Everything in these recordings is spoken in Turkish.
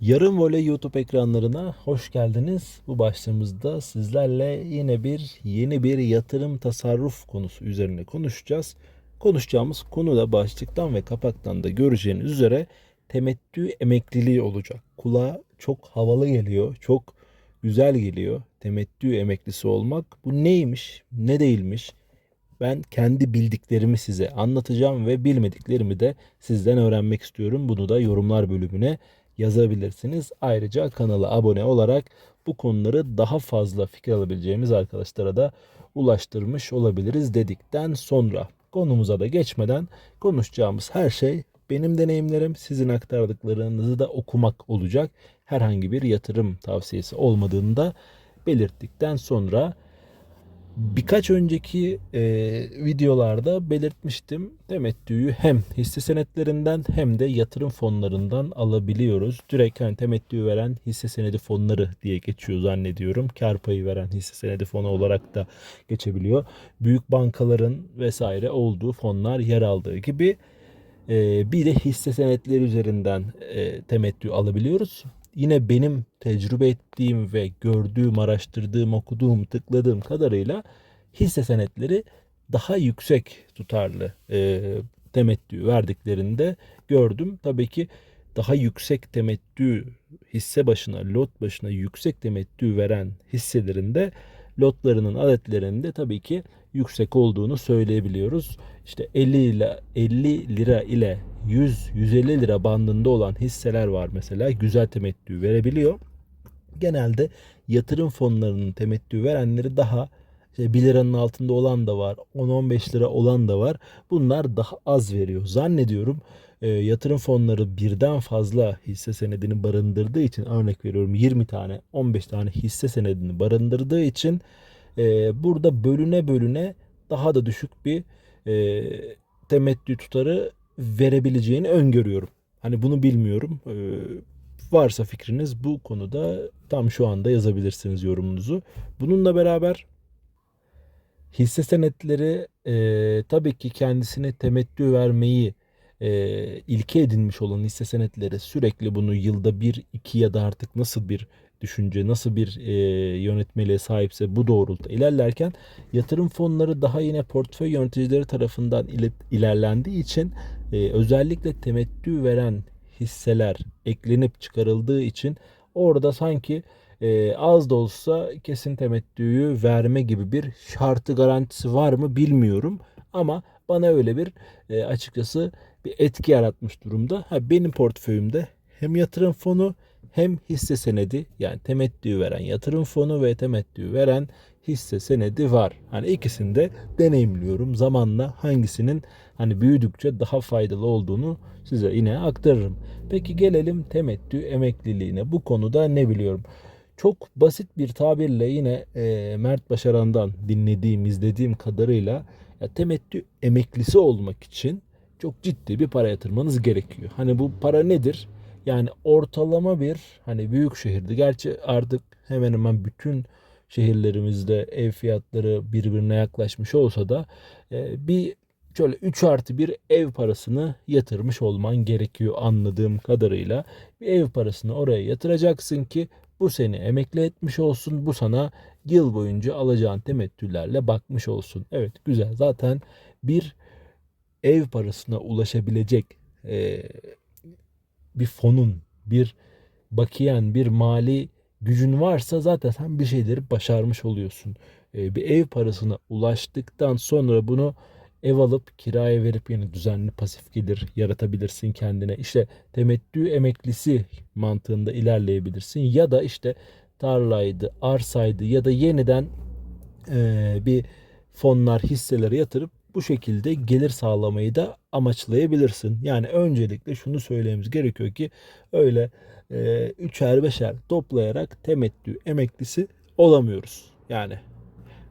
Yarım Voley YouTube ekranlarına hoş geldiniz. Bu başlığımızda sizlerle yine bir yeni bir yatırım tasarruf konusu üzerine konuşacağız. Konuşacağımız konu da başlıktan ve kapaktan da göreceğiniz üzere temettü emekliliği olacak. Kulağa çok havalı geliyor, çok güzel geliyor. Temettü emeklisi olmak bu neymiş, ne değilmiş? Ben kendi bildiklerimi size anlatacağım ve bilmediklerimi de sizden öğrenmek istiyorum. Bunu da yorumlar bölümüne yazabilirsiniz. Ayrıca kanala abone olarak bu konuları daha fazla fikir alabileceğimiz arkadaşlara da ulaştırmış olabiliriz dedikten sonra konumuza da geçmeden konuşacağımız her şey benim deneyimlerim, sizin aktardıklarınızı da okumak olacak. Herhangi bir yatırım tavsiyesi olmadığını da belirttikten sonra Birkaç önceki e, videolarda belirtmiştim. Temettüyü hem hisse senetlerinden hem de yatırım fonlarından alabiliyoruz. Direkt hani temettüyü veren hisse senedi fonları diye geçiyor zannediyorum. Kar payı veren hisse senedi fonu olarak da geçebiliyor. Büyük bankaların vesaire olduğu fonlar yer aldığı gibi e, bir de hisse senetleri üzerinden e, temettü alabiliyoruz yine benim tecrübe ettiğim ve gördüğüm, araştırdığım, okuduğum, tıkladığım kadarıyla hisse senetleri daha yüksek tutarlı e, temettü verdiklerinde gördüm. Tabii ki daha yüksek temettü hisse başına, lot başına yüksek temettü veren hisselerinde lotlarının adetlerinde tabii ki yüksek olduğunu söyleyebiliyoruz. İşte 50 ile 50 lira ile 100-150 lira bandında olan hisseler var mesela güzel temettü verebiliyor. Genelde yatırım fonlarının temettü verenleri daha işte 1 liranın altında olan da var, 10-15 lira olan da var. Bunlar daha az veriyor. Zannediyorum e, yatırım fonları birden fazla hisse senedini barındırdığı için örnek veriyorum 20 tane 15 tane hisse senedini barındırdığı için e, burada bölüne bölüne daha da düşük bir e, temettü tutarı verebileceğini öngörüyorum. Hani bunu bilmiyorum. E, varsa fikriniz bu konuda tam şu anda yazabilirsiniz yorumunuzu. Bununla beraber hisse senetleri e, tabii ki kendisine temettü vermeyi e, ilke edinmiş olan hisse senetleri sürekli bunu yılda bir iki ya da artık nasıl bir düşünce nasıl bir e, yönetmeliğe sahipse bu doğrultuda ilerlerken yatırım fonları daha yine portföy yöneticileri tarafından ile, ilerlendiği için e, özellikle temettü veren hisseler eklenip çıkarıldığı için orada sanki e, az da olsa kesin temettüyü verme gibi bir şartı garantisi var mı bilmiyorum ama bana öyle bir e, açıkçası bir etki yaratmış durumda. Ha, benim portföyümde hem yatırım fonu hem hisse senedi yani temettü veren yatırım fonu ve temettü veren hisse senedi var. Hani ikisini de deneyimliyorum. Zamanla hangisinin hani büyüdükçe daha faydalı olduğunu size yine aktarırım. Peki gelelim temettü emekliliğine. Bu konuda ne biliyorum? Çok basit bir tabirle yine e, Mert Başaran'dan dinlediğim, izlediğim kadarıyla ya temettü emeklisi olmak için çok ciddi bir para yatırmanız gerekiyor. Hani bu para nedir? Yani ortalama bir hani büyük şehirde gerçi artık hemen hemen bütün şehirlerimizde ev fiyatları birbirine yaklaşmış olsa da e, bir şöyle 3 artı bir ev parasını yatırmış olman gerekiyor anladığım kadarıyla. Bir ev parasını oraya yatıracaksın ki bu seni emekli etmiş olsun. Bu sana yıl boyunca alacağın temettülerle bakmış olsun. Evet güzel zaten bir ev parasına ulaşabilecek e, bir fonun, bir bakiyen, bir mali gücün varsa zaten sen bir şeyleri başarmış oluyorsun. E, bir ev parasına ulaştıktan sonra bunu ev alıp kiraya verip yine düzenli pasif gelir yaratabilirsin kendine. İşte temettü emeklisi mantığında ilerleyebilirsin ya da işte tarlaydı, arsaydı ya da yeniden e, bir fonlar, hisseleri yatırıp bu şekilde gelir sağlamayı da amaçlayabilirsin. Yani öncelikle şunu söylememiz gerekiyor ki öyle e, üçer beşer toplayarak temettü emeklisi olamıyoruz. Yani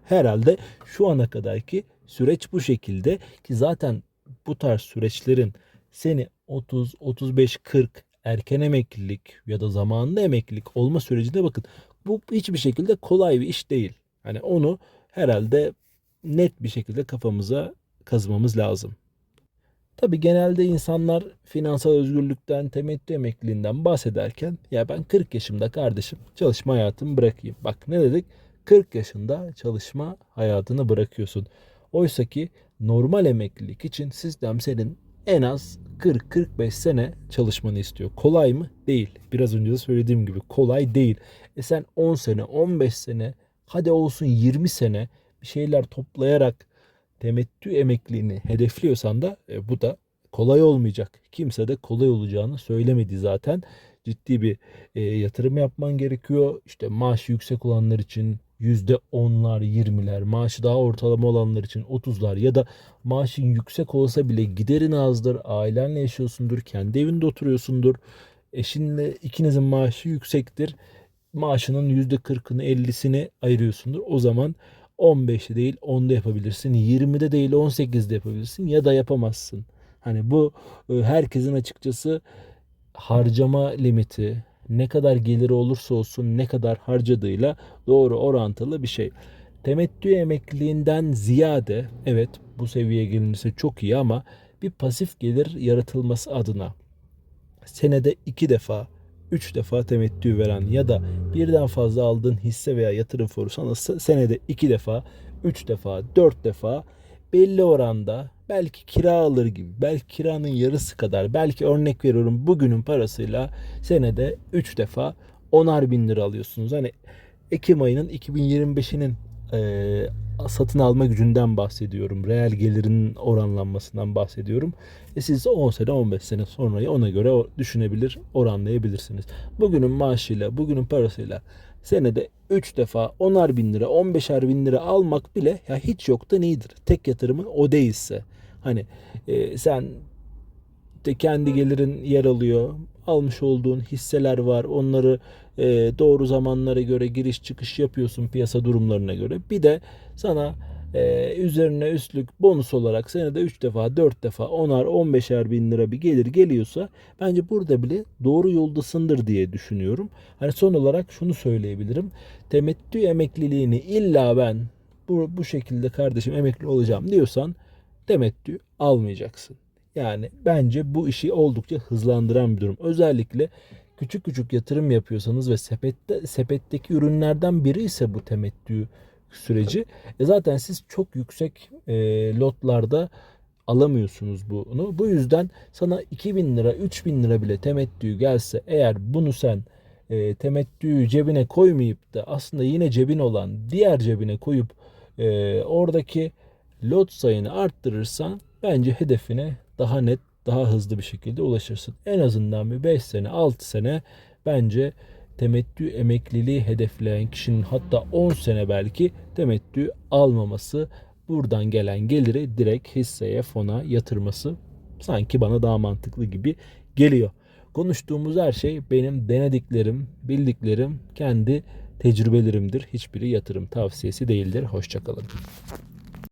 herhalde şu ana kadarki süreç bu şekilde ki zaten bu tarz süreçlerin seni 30, 35, 40 erken emeklilik ya da zamanında emeklilik olma sürecinde bakın bu hiçbir şekilde kolay bir iş değil. Hani onu herhalde net bir şekilde kafamıza kazımamız lazım. Tabii genelde insanlar finansal özgürlükten, temettü emekliliğinden bahsederken ya ben 40 yaşımda kardeşim çalışma hayatımı bırakayım. Bak ne dedik? 40 yaşında çalışma hayatını bırakıyorsun. Oysa ki normal emeklilik için sistem senin en az 40-45 sene çalışmanı istiyor. Kolay mı? Değil. Biraz önce de söylediğim gibi kolay değil. E sen 10 sene, 15 sene, hadi olsun 20 sene bir şeyler toplayarak temettü emekliliğini hedefliyorsan da e, bu da kolay olmayacak. Kimse de kolay olacağını söylemedi zaten. Ciddi bir e, yatırım yapman gerekiyor. İşte maaşı yüksek olanlar için %10'lar, 20'ler, maaşı daha ortalama olanlar için 30'lar ya da maaşın yüksek olsa bile giderin azdır, ailenle yaşıyorsundur, kendi evinde oturuyorsundur. Eşinle ikinizin maaşı yüksektir. Maaşının %40'ını 50'sini ayırıyorsundur. O zaman 15'te değil 10'da yapabilirsin. 20'de değil 18'de yapabilirsin ya da yapamazsın. Hani bu e, herkesin açıkçası harcama limiti ne kadar geliri olursa olsun ne kadar harcadığıyla doğru orantılı bir şey. Temettü emekliliğinden ziyade evet bu seviyeye gelinirse çok iyi ama bir pasif gelir yaratılması adına senede iki defa 3 defa temettü veren ya da birden fazla aldığın hisse veya yatırım fonu sana senede 2 defa, 3 defa, 4 defa belli oranda belki kira alır gibi, belki kiranın yarısı kadar, belki örnek veriyorum bugünün parasıyla senede 3 defa 10'ar bin lira alıyorsunuz. Hani Ekim ayının 2025'inin e, satın alma gücünden bahsediyorum. Reel gelirinin oranlanmasından bahsediyorum. E siz 10 sene 15 sene sonrayı ona göre düşünebilir, oranlayabilirsiniz. Bugünün maaşıyla, bugünün parasıyla senede 3 defa 10'ar bin lira, 15'er bin lira almak bile ya hiç yoktan iyidir. Tek yatırımın o değilse. Hani e, sen de kendi gelirin yer alıyor. Almış olduğun hisseler var. Onları e, doğru zamanlara göre giriş çıkış yapıyorsun piyasa durumlarına göre. Bir de sana e, üzerine üstlük bonus olarak senede 3 defa 4 defa 10'ar 15'er bin lira bir gelir geliyorsa bence burada bile doğru yoldasındır diye düşünüyorum. Hani son olarak şunu söyleyebilirim. Temettü emekliliğini illa ben bu, bu şekilde kardeşim emekli olacağım diyorsan temettü almayacaksın. Yani bence bu işi oldukça hızlandıran bir durum. Özellikle küçük küçük yatırım yapıyorsanız ve sepette sepetteki ürünlerden biri ise bu temettü süreci. E zaten siz çok yüksek e, lotlarda alamıyorsunuz bunu. Bu yüzden sana 2000 lira 3000 lira bile temettü gelse eğer bunu sen e, temettüyü cebine koymayıp da aslında yine cebin olan diğer cebine koyup e, oradaki lot sayını arttırırsan bence hedefine daha net, daha hızlı bir şekilde ulaşırsın. En azından bir 5 sene, 6 sene bence temettü emekliliği hedefleyen kişinin hatta 10 sene belki temettü almaması, buradan gelen geliri direkt hisseye, fona yatırması sanki bana daha mantıklı gibi geliyor. Konuştuğumuz her şey benim denediklerim, bildiklerim, kendi tecrübelerimdir. Hiçbiri yatırım tavsiyesi değildir. Hoşçakalın.